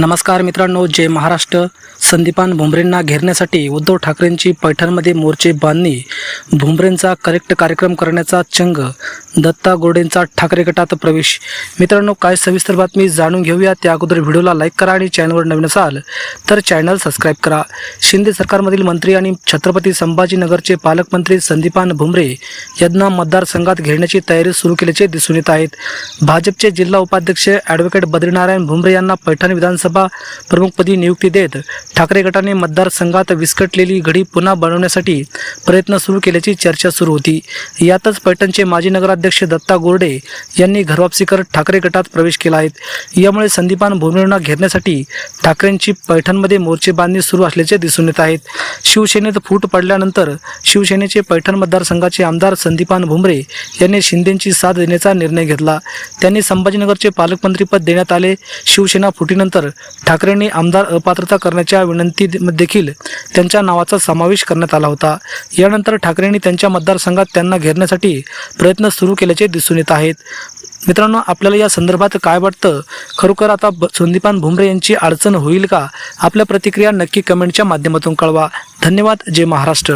नमस्कार मित्रांनो जय महाराष्ट्र. संदीपान भुमरेंना घेरण्यासाठी उद्धव ठाकरेंची पैठणमध्ये मोर्चे बांधणी. भुमरेंचा करेक्ट कार्यक्रम करण्याचा चंग. दत्ता गोडेंचा ठाकरे गटात प्रवेश. मित्रांनो काय सविस्तर बातमी जाणून घेऊया. त्या अगोदर व्हिडिओला लाईक करा आणि चॅनलवर नवीन असाल तर चॅनल सबस्क्राईब करा. शिंदे सरकारमधील मंत्री आणि छत्रपती संभाजीनगरचे पालकमंत्री संदीपान भुमरे यांना मतदारसंघात घेण्याची तयारी सुरू केल्याचे दिसून येत आहेत. भाजपचे जिल्हा उपाध्यक्ष ॲडव्होकेट बद्रीनारायण भुमरे यांना पैठण विधानसभा प्रमुखपदी नियुक्ती देत ठाकरे गटाने मतदारसंघात विस्कटलेली घडी पुन्हा बनवण्यासाठी प्रयत्न सुरू केल्याची चर्चा सुरू होती. यातच पैठणचे माजी नगराध्यक्ष दत्ता गोरडे यांनी घरवापसी करत ठाकरे गटात प्रवेश केला आहे. यामुळे संदीपान भुमरेंना घेरण्यासाठी ठाकरेंची पैठणमध्ये मोर्चे बांधणी सुरू असल्याचे दिसून येत आहेत. शिवसेनेत फूट पडल्यानंतर शिवसेनेचे पैठण मतदारसंघाचे आमदार संदीपान भुमरे यांनी शिंदेंची साथ देण्याचा निर्णय घेतला. त्यांनी संभाजीनगरचे पालकमंत्रीपद देण्यात आले. शिवसेना फुटीनंतर ठाकरेंनी आमदार अपात्रता करण्याच्या विनंती देखील त्यांच्या नावाचा समावेश करण्यात आला होता. यानंतर ठाकरेंनी त्यांच्या मतदारसंघात त्यांना घेरण्यासाठी प्रयत्न सुरू केल्याचे दिसून येत आहेत. मित्रांनो आपल्याला या संदर्भात काय वाटतं? खरोखर आता संदीपान भुमरे यांची अडचण होईल का? आपल्या प्रतिक्रिया नक्की कमेंटच्या माध्यमातून कळवा. धन्यवाद. जय महाराष्ट्र.